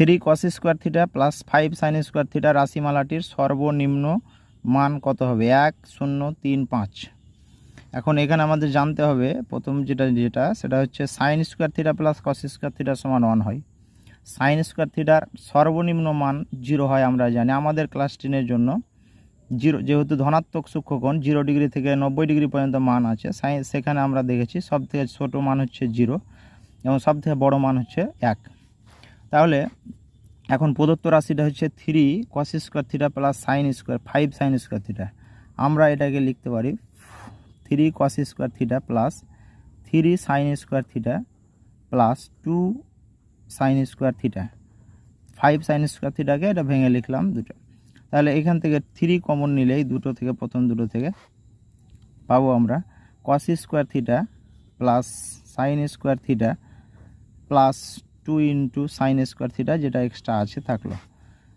Three cos square theta plus five sine square theta রাশিমালাটির সর্বনিম্ন মান কত হবে? এক, শূন্য, তিন, পাঁচ। এখন এখানে আমাদের জানতে হবে, প্রথম যেটা যেটা, সেটা হচ্ছে sine square theta plus cos square থিটার সমান ওয়ান হয়। সাইন স্কোয়ার থিটার সর্বনিম্ন মান জিরো হয় আমরা জানি। আমাদের ক্লাস টেনের জন্য জিরো, যেহেতু ধনাত্মক সূক্ষ্মকোণ, জিরো ডিগ্রি থেকে নব্বই ডিগ্রি পর্যন্ত মান আছে। সেখানে আমরা দেখেছি সব থেকে ছোটো মান হচ্ছে জিরো এবং সব থেকে বড়ো মান হচ্ছে এক। তাহলে এখন প্রদত্ত রাশিটা হচ্ছে three cos square theta plus sine square five sine square theta আমরা এটাকে লিখতে পারি three cos square theta plus three sine square theta plus two sine square theta five sine square থিটাকে এটা ভেঙে লিখলাম দুটো। তাহলে এখান থেকে থ্রি কমন নিলেই দুটো থেকে প্রথম দুটো থেকে পাবো আমরা। Cos square theta plus sine square theta plus two into sine square theta যেটা এক্সট্রা আছে থাকল।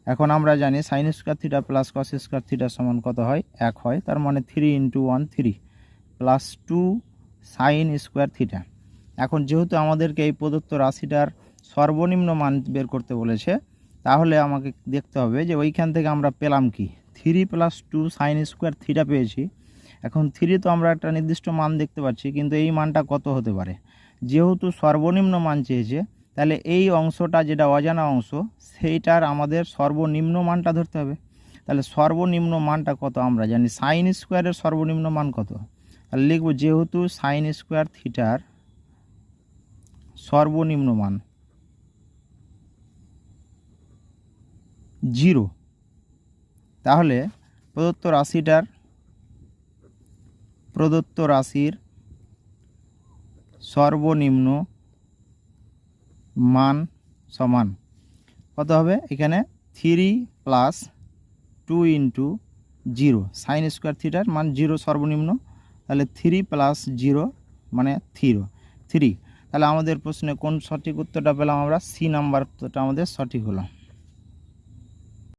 এখন আমরা জানি sine square theta plus cos square theta সমান কত হয়? এক হয়, তার মানে three into one three plus two sine square theta এখন যেহেতু আমাদেরকে এই প্রদত্ত রাশিটার সর্বনিম্ন মান বের করতে বলেছে, তাহলে আমাকে দেখতে হবে যে ওইখান থেকে আমরা পেলাম কি? Three plus two sine square theta পেয়েছি। এখন থ্রি তো আমরা একটা নির্দিষ্ট মান দেখতে পাচ্ছি, কিন্তু এই মানটা কত হতে পারে? যেহেতু সর্বনিম্ন মান চেয়েছে তাহলে এই অংশটা যেটা অজানা অংশ, সেইটার আমাদের সর্বনিম্ন মানটা ধরতে হবে। তাহলে সর্বনিম্ন মানটা কত আমরা জানি? সাইন স্কোয়ারের সর্বনিম্ন মান কত? তাহলে লিখব যেহেতু সাইন স্কোয়ার থিটার সর্বনিম্ন মান জিরো তাহলে প্রদত্ত রাশিটার প্রদত্ত রাশির সর্বনিম্ন মান সমান। কত হবে? এখানে three plus two into zero sine square থিটার মান জিরো সর্বনিম্ন। তাহলে থ্রি প্লাস জিরো মানে থিরো থ্রি তাহলে আমাদের প্রশ্নে কোন সঠিক উত্তরটা পেলাম আমরা? সি নাম্বার উত্তরটা আমাদের সঠিক হলো।